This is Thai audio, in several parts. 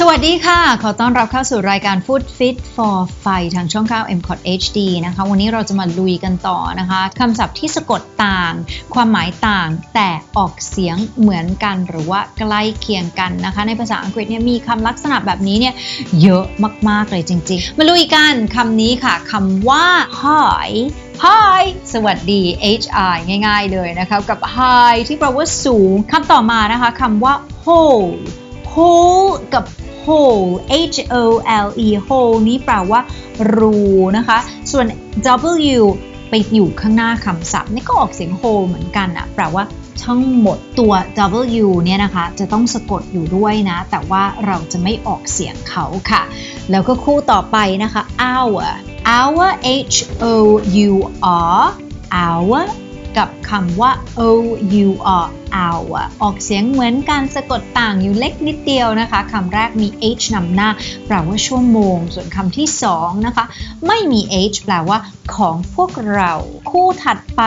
สวัสดีค่ะ ขอต้อนรับเข้าสู่รายการ Food Fit for Fight ทางช่อง9 m c o t HD นะคะ วันนี้เราจะมาลุยกันต่อนะคะคำศัพท์ที่สะกดต่าง ความหมายต่าง แต่ออกเสียงเหมือนกันหรือว่าใกล้เคียงกันนะคะ ในภาษาอังกฤษเนี่ยมีคำลักษณะแบบนี้เนี่ยเยอะมาก ๆ เลยจริง ๆ มาลุยกันคำนี้ค่ะคำว่า hi Hi สวัสดี hi ง่าย ๆ เลยนะคะกับ hi ที่แปลว่าสูงคำต่อมานะคะคำว่า hole hole กับ hole h o l e hole นี้แปลว่า รูนะคะ ส่วน w ไปอยู่ข้างหน้าคำศัพท์นี่ก็ออกเสียง hole เหมือนกันอะแปลว่าทั้งหมดตัว w เนี่ยนะคะ จะต้องสะกดอยู่ด้วยนะ แต่ว่าเราจะไม่ออกเสียงเขาค่ะ แล้วก็คู่ต่อไปนะคะ hour our h o u r our กับคำว่า o u r hour ออกเสียงเหมือนกันสะกดต่างอยู่เล็กนิดเดียวนะคะคำแรกมี h นำหน้า แปลว่าชั่วโมง ส่วนคำที่สองนะคะ ไม่มี h แปลว่าของพวกเรา คู่ถัดไป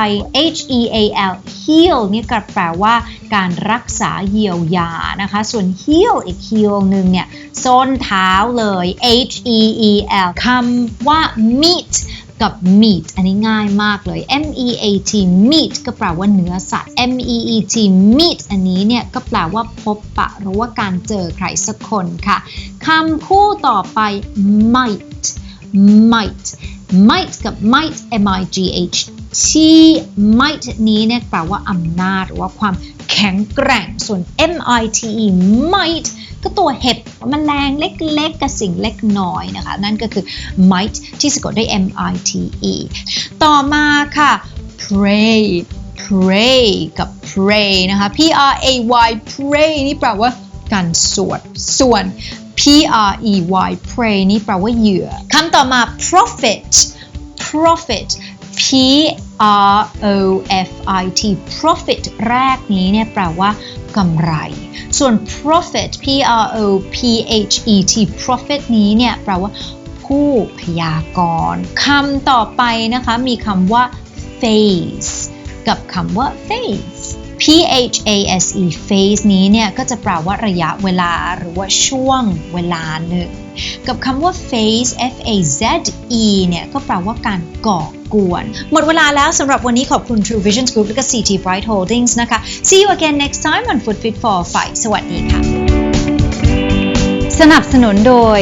h e a l heal นี่ก็แปลว่าการรักษาเยียวยานะคะ ส่วน heal อีก heal หนึ่งเนี่ยส้นเท้าเลย h e e l คำว่า meat กับ meat อันนี้ง่ายมากเลย m e a t meat ก็แปลว่าเนื้อสัตว์ m e e t meet อันนี้เนี่ยก็แปลว่าพบปะหรือว่าการเจอใครสักคนค่ะคำคู่ต่อไป might might might กับ might m i g h t might นี้เนี่ยแปลว่าอำนาจหรือว่าความแข็งแกร่งส่วน m i t e might ก็ตัวเห็บมแมลงเล็กๆกับสิ่งเล็กน้อยนะคะ นั่นก็คือ might ที่สะกดด้วย m i t e ต่อมาค่ะ pray pray กับ pray นะคะ p r a y pray นี่แปลว่าการสวด ส่วน p r e y pray นี่แปลว่าเหยื่อคำต่อมา profit profit p r o f i t profit แรกนี้เนี่ยแปลว่ากำไร ส่วน profit p r o p h e t profit นี้เนี่ยแปลว่าผู้พยากรณ์คำต่อไปนะคะมีคำว่า phase กับคำว่า phase P H A S E phase นี้เนี่ยก็จะแปลว่าระยะเวลาหรือว่าช่วงเวลาหนึ่ง กับคำว่า phase F A Z E เนี่ยก็แปลว่าการก่อ กวน หมดเวลาแล้วสำหรับวันนี้ขอบคุณ True Vision Group และก็ CT Bright Holdings นะคะ See you again next time on Food Fit for Fight สวัสดีค่ะ สนับสนุนโดย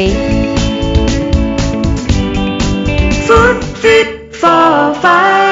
Food Fit for Fight